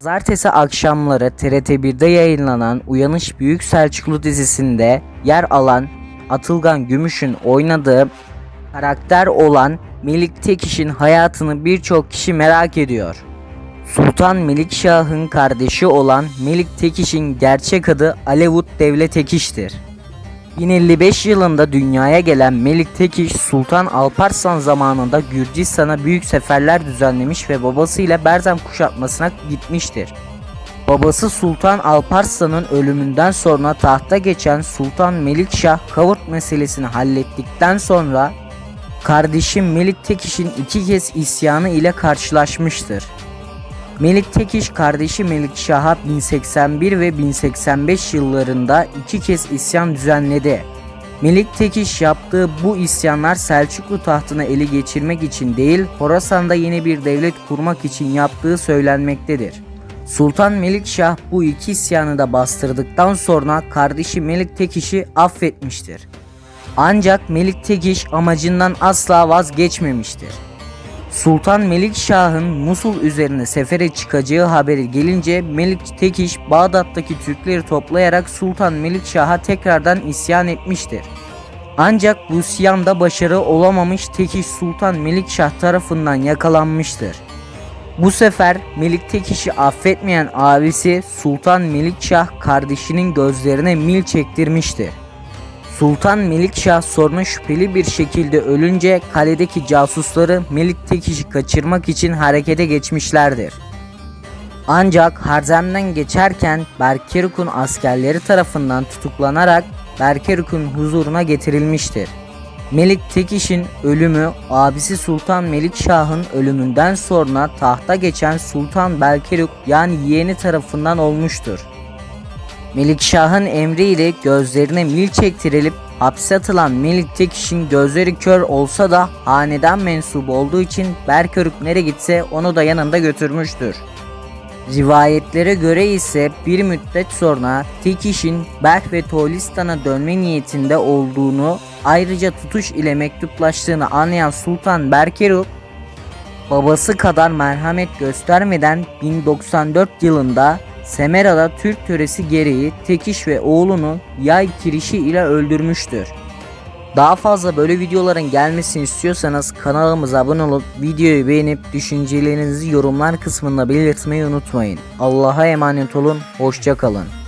Pazartesi akşamları TRT1'de yayınlanan Uyanış Büyük Selçuklu dizisinde yer alan Atılgan Gümüş'ün oynadığı karakter olan Melik Tekiş'in hayatını birçok kişi merak ediyor. Sultan Melikşah'ın kardeşi olan Melik Tekiş'in gerçek adı Alevut Devlet Tekiş'tir. 1055 yılında dünyaya gelen Melik Tekiş Sultan Alparslan zamanında Gürcistan'a büyük seferler düzenlemiş ve babasıyla Berzem kuşatmasına gitmiştir. Babası Sultan Alparslan'ın ölümünden sonra tahta geçen Sultan Melikşah Kavurt meselesini hallettikten sonra kardeşi Melik Tekiş'in iki kez isyanı ile karşılaşmıştır. Melik Tekiş kardeşi Melikşah'a 1081 ve 1085 yıllarında iki kez isyan düzenledi. Melik Tekiş yaptığı bu isyanlar Selçuklu tahtını ele geçirmek için değil, Horasan'da yeni bir devlet kurmak için yaptığı söylenmektedir. Sultan Melikşah bu iki isyanı da bastırdıktan sonra kardeşi Melik Tekiş'i affetmiştir. Ancak Melik Tekiş amacından asla vazgeçmemiştir. Sultan Melikşah'ın Musul üzerine sefere çıkacağı haberi gelince Melik Tekiş Bağdat'taki Türkleri toplayarak Sultan Melikşah'a tekrardan isyan etmiştir. Ancak bu isyanda başarı olamamış Tekiş Sultan Melikşah tarafından yakalanmıştır. Bu sefer Melik Tekiş'i affetmeyen abisi Sultan Melikşah kardeşinin gözlerine mil çektirmiştir. Sultan Melikşah sorunu şüpheli bir şekilde ölünce kaledeki casusları Melik Tekiş'i kaçırmak için harekete geçmişlerdir. Ancak Harzem'den geçerken Berkeruk'un askerleri tarafından tutuklanarak Berkeruk'un huzuruna getirilmiştir. Melik Tekiş'in ölümü abisi Sultan Melikşah'ın ölümünden sonra tahta geçen Sultan Berkeruk yani yeğeni tarafından olmuştur. Melikşah'ın emriyle gözlerine mil çektirilip hapse atılan Melik Tekiş'in gözleri kör olsa da hanedan mensubu olduğu için Berkörük nereye gitse onu da yanında götürmüştür. Rivayetlere göre ise bir müddet sonra Tekiş'in Berk ve Tolistan'a dönme niyetinde olduğunu ayrıca tutuş ile mektuplaştığını anlayan Sultan Berkeruk babası kadar merhamet göstermeden 1094 yılında Semera'da Türk töresi gereği Tekiş ve oğlunu yay kirişi ile öldürmüştür. Daha fazla böyle videoların gelmesini istiyorsanız kanalımıza abone olup videoyu beğenip düşüncelerinizi yorumlar kısmında belirtmeyi unutmayın. Allah'a emanet olun, hoşçakalın.